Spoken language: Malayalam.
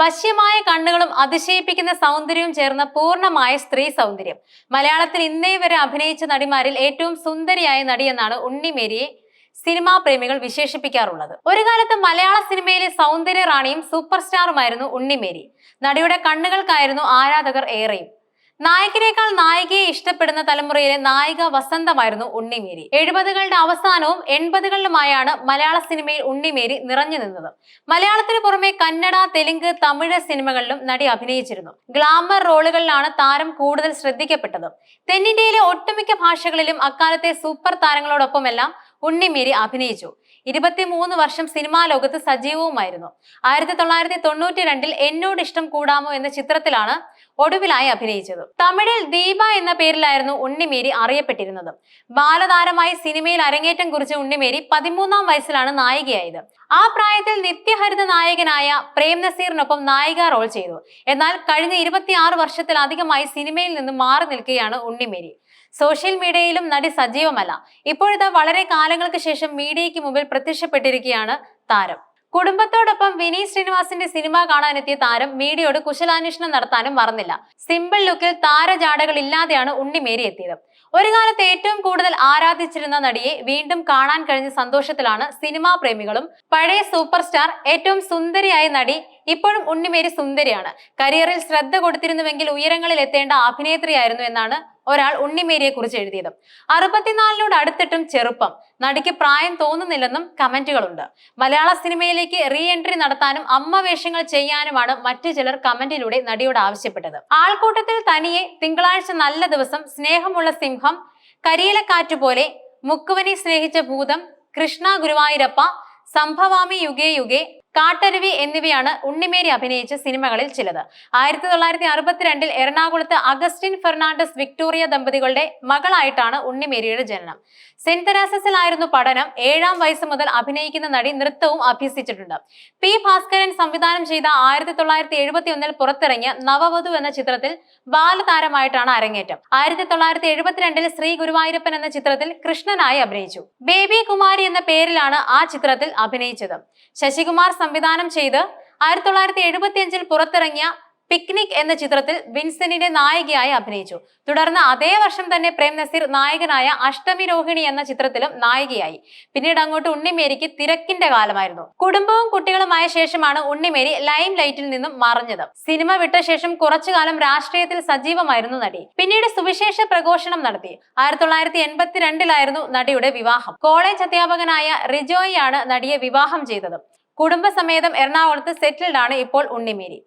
വശ്യമായ കണ്ണുകളും അതിശയിപ്പിക്കുന്ന സൗന്ദര്യവും ചേർന്ന പൂർണമായ സ്ത്രീ സൗന്ദര്യം. മലയാളത്തിൽ ഇന്നേ വരെ അഭിനയിച്ച നടിമാരിൽ ഏറ്റവും സുന്ദരിയായ നടിയെന്നാണ് ഉണ്ണിമേരിയെ സിനിമാ പ്രേമികൾ വിശേഷിപ്പിക്കാറുള്ളത്. ഒരു കാലത്ത് മലയാള സിനിമയിലെ സൗന്ദര്യ റാണിയും സൂപ്പർ സ്റ്റാറുമായിരുന്നു ഉണ്ണിമേരി. നടിയുടെ കണ്ണുകൾക്കായിരുന്നു ആരാധകർ ഏറെയും. നായകനേക്കാൾ നായികയെ ഇഷ്ടപ്പെടുന്ന തലമുറയിലെ നായിക വസന്തമായിരുന്നു ഉണ്ണിമേരി. എഴുപതുകളുടെ അവസാനവും എൺപതുകളിലുമായാണ് മലയാള സിനിമയിൽ ഉണ്ണിമേരി നിറഞ്ഞു നിന്നത്. മലയാളത്തിന് പുറമെ കന്നഡ തെലുങ്ക് തമിഴ് സിനിമകളിലും നടി അഭിനയിച്ചിരുന്നു. ഗ്ലാമർ റോളുകളിലാണ് താരം കൂടുതൽ ശ്രദ്ധിക്കപ്പെട്ടത്. തെന്നിന്ത്യയിലെ ഒട്ടുമിക്ക ഭാഷകളിലും അക്കാലത്തെ സൂപ്പർ താരങ്ങളോടൊപ്പമെല്ലാം ഉണ്ണിമേരി അഭിനയിച്ചു. ഇരുപത്തിമൂന്ന് വർഷം സിനിമാ ലോകത്ത് സജീവവുമായിരുന്നു. ആയിരത്തി തൊള്ളായിരത്തി തൊണ്ണൂറ്റി രണ്ടിൽ എന്നോട് ഇഷ്ടം കൂടാമോ എന്ന ചിത്രത്തിലാണ് ഒടുവിലായി അഭിനയിച്ചത്. തമിഴിൽ ദീപ എന്ന പേരിലായിരുന്നു ഉണ്ണിമേരി അറിയപ്പെട്ടിരുന്നത്. ബാലതാരമായി സിനിമയിൽ അരങ്ങേറ്റം കുറിച്ച ഉണ്ണിമേരി പതിമൂന്നാം വയസ്സിലാണ് നായികയായത്. ആ പ്രായത്തിൽ നിത്യഹരിത നായകനായ പ്രേം നസീറിനൊപ്പം നായിക റോൾ ചെയ്തു. എന്നാൽ കഴിഞ്ഞ ഇരുപത്തിയാറ് വർഷത്തിലധികമായി സിനിമയിൽ നിന്ന് മാറി നിൽക്കുകയാണ് ഉണ്ണിമേരി. സോഷ്യൽ മീഡിയയിലും നടി സജീവമല്ല. ഇപ്പോഴത്തെ വളരെ കാലങ്ങൾക്ക് ശേഷം മീഡിയയ്ക്ക് മുമ്പിൽ പ്രത്യക്ഷപ്പെട്ടിരിക്കുകയാണ് താരം. കുടുംബത്തോടൊപ്പം വിനീത് ശ്രീനിവാസിന്റെ സിനിമ കാണാനെത്തിയ താരം മീഡിയയോട് കുശലാന്വേഷണം നടത്താനും മറന്നില്ല. സിമ്പിൾ ലുക്കിൽ താരജാടകൾ ഇല്ലാതെയാണ് ഉണ്ണിമേരി എത്തിയത് ഒരു കാലത്ത് ഏറ്റവും കൂടുതൽ ആരാധിച്ചിരുന്ന നടിയെ വീണ്ടും കാണാൻ കഴിഞ്ഞ സന്തോഷത്തിലാണ് സിനിമാ പ്രേമികളും പഴയ സൂപ്പർ സ്റ്റാർ ഏറ്റവും സുന്ദരിയായ നടി ഇപ്പോഴും ഉണ്ണിമേരി സുന്ദരിയാണ്. കരിയറിൽ ശ്രദ്ധ കൊടുത്തിരുന്നുവെങ്കിൽ ഉയരങ്ങളിൽ എത്തേണ്ട അഭിനേത്രിയായിരുന്നു എന്നാണ് ഒരാൾ ഉണ്ണിമേരിയെ കുറിച്ച് എഴുതിയത്. അറുപത്തിനാലിനോട് അടുത്തിട്ടും ചെറുപ്പം. നടിക്ക് പ്രായം തോന്നുന്നില്ലെന്നും കമന്റുകളുണ്ട്. മലയാള സിനിമയിലേക്ക് റീ എൻട്രി നടത്താനും അമ്മ വേഷങ്ങൾ ചെയ്യാനുമാണ് മറ്റു ചിലർ കമന്റിലൂടെ നടിയോട് ആവശ്യപ്പെട്ടത്. ആൾക്കൂട്ടത്തിൽ തനിയെ തിങ്കളാഴ്ച നല്ല ദിവസം സ്നേഹമുള്ള സിംഹം കരിയിലക്കാറ്റ് പോലെ മുക്കുവനെ സ്നേഹിച്ച ഭൂതം കൃഷ്ണ ഗുരുവായൂരപ്പ സംഭവാമി യുഗേ യുഗേ കാട്ടരുവി എന്നിവയാണ് ഉണ്ണിമേരി അഭിനയിച്ച സിനിമകളിൽ ചിലത്. ആയിരത്തി തൊള്ളായിരത്തി അറുപത്തിരണ്ടിൽ എറണാകുളത്ത് അഗസ്റ്റിൻ ഫെർണാണ്ടസ് വിക്ടോറിയ ദമ്പതികളുടെ മകളായിട്ടാണ് ഉണ്ണിമേരിയുടെ ജനനം. സെന്റ് തെരാസസിലായിരുന്നു പഠനം. ഏഴാം വയസ്സ് മുതൽ അഭിനയിക്കുന്ന നടി നൃത്തവും അഭ്യസിച്ചിട്ടുണ്ട്. പി ഭാസ്കരൻ സംവിധാനം ചെയ്ത ആയിരത്തി തൊള്ളായിരത്തി എഴുപത്തി ഒന്നിൽ പുറത്തിറങ്ങിയ നവവധു എന്ന ചിത്രത്തിൽ ബാലതാരമായിട്ടാണ് അരങ്ങേറ്റം. ആയിരത്തി തൊള്ളായിരത്തി എഴുപത്തിരണ്ടിൽ ശ്രീ ഗുരുവായൂരപ്പൻ എന്ന ചിത്രത്തിൽ കൃഷ്ണനായി അഭിനയിച്ചു. ബേബി കുമാരി എന്ന പേരിലാണ് ആ ചിത്രത്തിൽ അഭിനയിച്ചത്. ശശികുമാർ സംവിധാനം ചെയ്ത് ആയിരത്തി തൊള്ളായിരത്തി എഴുപത്തി അഞ്ചിൽ പുറത്തിറങ്ങിയ പിക്നിക് എന്ന ചിത്രത്തിൽ വിൻസെന്റിന്റെ നായികയായി അഭിനയിച്ചു. തുടർന്ന് അതേ വർഷം തന്നെ പ്രേം നസീർ നായകനായ അഷ്ടമി രോഹിണി എന്ന ചിത്രത്തിലും നായികയായി. പിന്നീട് അങ്ങോട്ട് ഉണ്ണിമേരിക്ക് തിരക്കിന്റെ കാലമായിരുന്നു. കുടുംബവും കുട്ടികളുമായ ശേഷമാണ് ഉണ്ണിമേരി ലൈം ലൈറ്റിൽ നിന്നും മറഞ്ഞത്. സിനിമ വിട്ട ശേഷം കുറച്ചു കാലം രാഷ്ട്രീയത്തിൽ സജീവമായിരുന്നു നടി. പിന്നീട് സുവിശേഷ പ്രഘോഷണം നടത്തി. ആയിരത്തി തൊള്ളായിരത്തി എൺപത്തിരണ്ടിലായിരുന്നു നടിയുടെ വിവാഹം. കോളേജ് അധ്യാപകനായ റിജോയിയാണ് നടിയെ വിവാഹം ചെയ്തത്. കുടുംബസമേതം എറണാകുളത്ത് സെറ്റിൽഡാണ് ഇപ്പോൾ ഉണ്ണിമേരി.